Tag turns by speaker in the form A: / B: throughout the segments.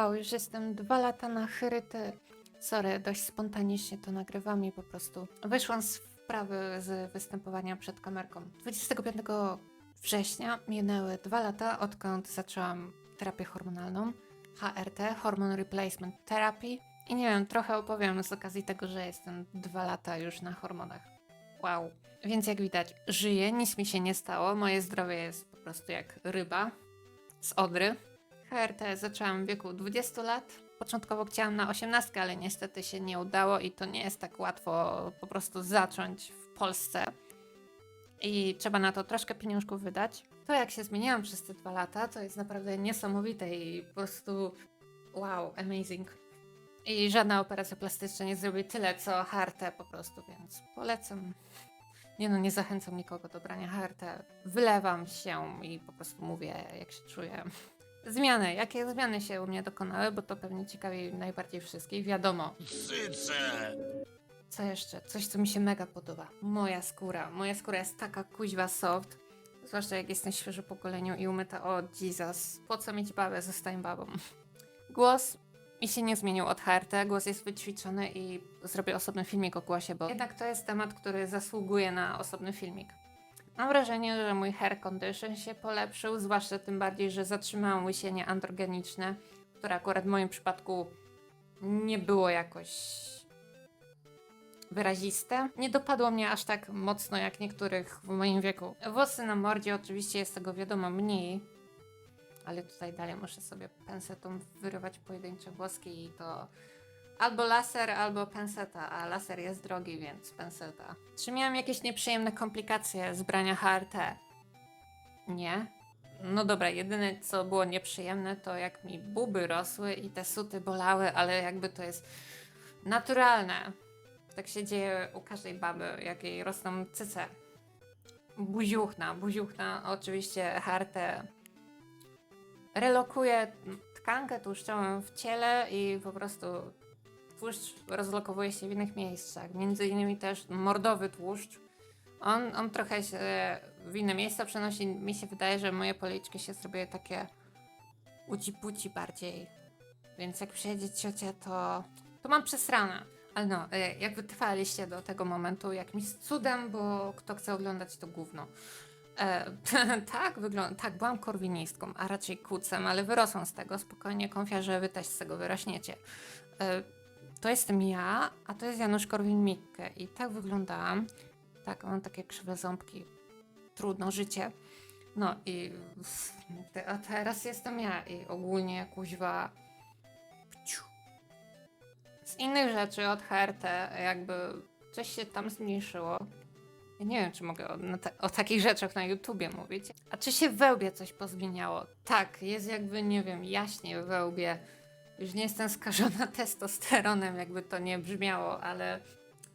A: Wow, już jestem dwa lata na chryty. Sorry, dość spontanicznie to nagrywam i po prostu wyszłam z wprawy z występowania przed kamerką. 25 września minęły dwa lata, odkąd zaczęłam terapię hormonalną. HRT, Hormone Replacement Therapy. I nie wiem, trochę opowiem z okazji tego, że jestem dwa lata już na hormonach. Wow. Więc jak widać, żyję, nic mi się nie stało. Moje zdrowie jest po prostu jak ryba z Odry. HRT zaczęłam w wieku 20 lat. Początkowo chciałam na 18, ale niestety się nie udało i to nie jest tak łatwo po prostu zacząć w Polsce. I trzeba na to troszkę pieniążków wydać. To jak się zmieniałam przez te dwa lata, to jest naprawdę niesamowite i po prostu wow, amazing. I żadna operacja plastyczna nie zrobi tyle, co HRT po prostu, więc polecam. Nie no, nie zachęcam nikogo do brania HRT. Wylewam się i po prostu mówię, jak się czuję. Zmiany. Jakie zmiany się u mnie dokonały, bo to pewnie ciekawi najbardziej wszystkich. Wiadomo.
B: Cyce!
A: Co jeszcze? Coś, co mi się mega podoba. Moja skóra. Moja skóra jest taka kuźwa soft. Zwłaszcza jak jestem świeżo po goleniu i umyta. O, Jesus. Po co mieć babę? Zostań babą. Głos mi się nie zmienił od HRT. Głos jest wyćwiczony i zrobię osobny filmik o głosie, bo jednak to jest temat, który zasługuje na osobny filmik. Mam wrażenie, że mój hair condition się polepszył, zwłaszcza tym bardziej, że zatrzymałam łysienie androgeniczne, które akurat w moim przypadku nie było jakoś wyraziste. Nie dopadło mnie aż tak mocno jak niektórych w moim wieku. Włosy na mordzie oczywiście jest tego wiadomo mniej, ale tutaj dalej muszę sobie pensetą wyrywać pojedyncze włoski i to albo laser, albo penseta, a laser jest drogi, więc penseta. Czy miałam jakieś nieprzyjemne komplikacje z brania HRT? Nie. No dobra, jedyne co było nieprzyjemne to jak mi buby rosły i te suty bolały, ale jakby to jest naturalne. Tak się dzieje u każdej baby, jak jej rosną cyce. Buziuchna, buziuchna, oczywiście HRT relokuje tkankę tłuszczową w ciele i po prostu tłuszcz rozlokowuje się w innych miejscach. Między innymi też mordowy tłuszcz. On, on trochę się w inne miejsca przenosi. Mi się wydaje, że moje policzki się zrobiły takie uci-puci bardziej. Więc jak przyjedzie ciocia, to, to mam przesrane. Ale no, e, jak wytrwaliście do tego momentu, jakimś cudem, bo kto chce oglądać to gówno. E, tak, wygląda. Tak, byłam korwinistką, a raczej kucem, ale wyrosłam z tego. Spokojnie, konfiarze, wy też z tego wyrośniecie. E, to jestem ja, a to jest Janusz Korwin-Mikke. I tak wyglądałam. Tak, mam takie krzywe ząbki. Trudno życie. No i a teraz jestem ja i ogólnie kuźwa pciu. z innych rzeczy od HRT jakby coś się tam zmniejszyło. Ja nie wiem, czy mogę o, o takich rzeczach na YouTubie mówić. A czy się wełbie coś pozmieniało? Tak, jest jakby, nie wiem, jaśnie w wełbie. Już nie jestem skażona testosteronem, jakby to nie brzmiało, ale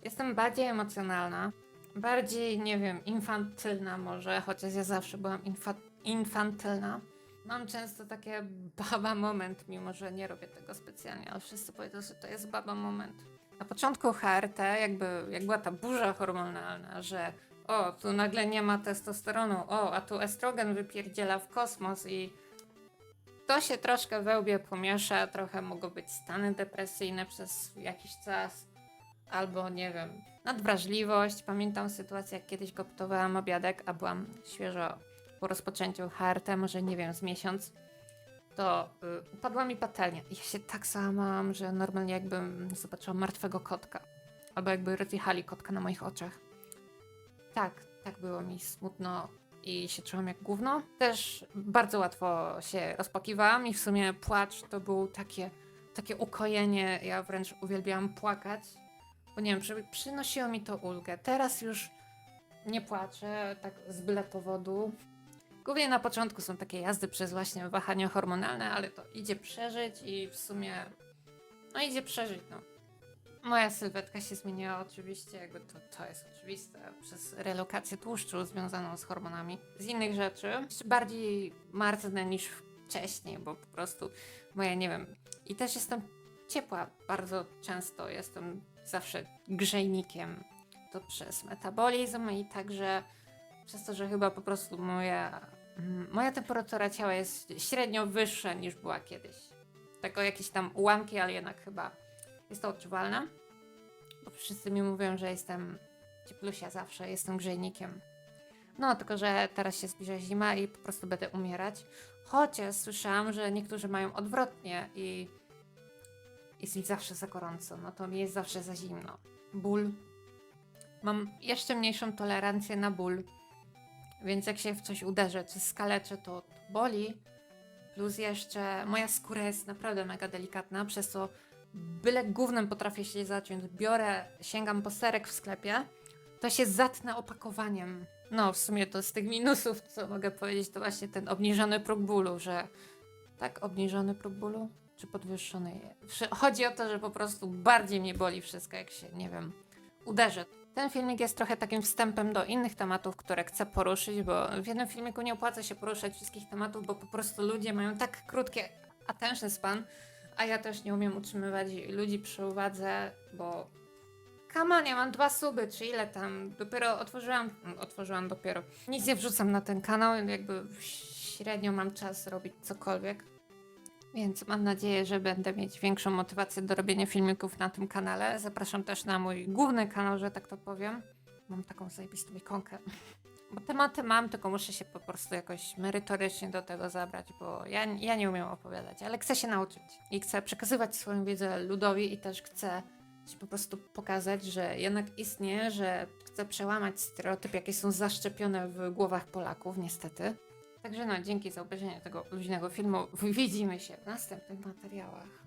A: jestem bardziej emocjonalna. Bardziej, nie wiem, infantylna może, chociaż ja zawsze byłam infa- infantylna. Mam często takie baba moment, mimo że nie robię tego specjalnie, ale wszyscy powiedzą, że to jest baba moment. Na początku HRT, jakby jak była ta burza hormonalna, że o, tu nagle nie ma testosteronu, o, a tu estrogen wypierdziela w kosmos i to się troszkę we łbie pomiesza, trochę mogą być stany depresyjne przez jakiś czas, albo nie wiem, nadwrażliwość. Pamiętam sytuację, jak kiedyś gotowałam obiadek, a byłam świeżo po rozpoczęciu HRT, może nie wiem, z miesiąc, to y, upadła mi patelnia. Ja się tak załamałam, że normalnie jakbym zobaczyła martwego kotka. Albo jakby rozjechali kotka na moich oczach. Tak, tak było mi smutno i się czułam jak gówno. Też bardzo łatwo się rozpakiwałam i w sumie płacz to był takie, takie ukojenie. Ja wręcz uwielbiałam płakać, bo nie wiem, przy, przynosiło mi to ulgę. Teraz już nie płaczę tak z byle powodu. Głównie na początku są takie jazdy przez właśnie wahania hormonalne, ale to idzie przeżyć i w sumie no idzie przeżyć, no. Moja sylwetka się zmieniła oczywiście, jakby to, to jest oczywiste, przez relokację tłuszczu związaną z hormonami. Z innych rzeczy, bardziej martne niż wcześniej, bo po prostu moja, nie wiem, i też jestem ciepła bardzo często, jestem zawsze grzejnikiem. To przez metabolizm i także przez to, że chyba po prostu moja, mm, moja temperatura ciała jest średnio wyższa niż była kiedyś. Tylko jakieś tam ułamki, ale jednak chyba jest to odczuwalne. Bo wszyscy mi mówią, że jestem cieplusia zawsze, jestem grzejnikiem. No, tylko że teraz się zbliża zima i po prostu będę umierać. Chociaż słyszałam, że niektórzy mają odwrotnie i jest mi zawsze za gorąco, no to mi jest zawsze za zimno. Ból. Mam jeszcze mniejszą tolerancję na ból, więc jak się w coś uderzę, czy skaleczę, to, to boli. Plus jeszcze moja skóra jest naprawdę mega delikatna, przez co byle gównem potrafię się zaciąć. Biorę, sięgam po serek w sklepie, to się zatnę opakowaniem. No, w sumie to z tych minusów, co mogę powiedzieć, to właśnie ten obniżony próg bólu, że tak, obniżony próg bólu? Czy podwyższony? Chodzi o to, że po prostu bardziej mnie boli wszystko, jak się, nie wiem, uderzę. Ten filmik jest trochę takim wstępem do innych tematów, które chcę poruszyć, bo w jednym filmiku nie opłaca się poruszać wszystkich tematów, bo po prostu ludzie mają tak krótkie attention span, a ja też nie umiem utrzymywać ludzi przy uwadze, bo on, ja mam dwa suby, czy ile tam? Dopiero otworzyłam, otworzyłam dopiero. Nic nie wrzucam na ten kanał, jakby średnio mam czas robić cokolwiek. Więc mam nadzieję, że będę mieć większą motywację do robienia filmików na tym kanale. Zapraszam też na mój główny kanał, że tak to powiem. Mam taką zajebistą ikonkę. Bo tematy mam, tylko muszę się po prostu jakoś merytorycznie do tego zabrać, bo ja, ja nie umiem opowiadać, ale chcę się nauczyć. I chcę przekazywać swoją wiedzę ludowi i też chcę po prostu pokazać, że jednak istnieje, że chcę przełamać stereotyp, jakie są zaszczepione w głowach Polaków, niestety. Także no, dzięki za obejrzenie tego luźnego filmu. Widzimy się w następnych materiałach.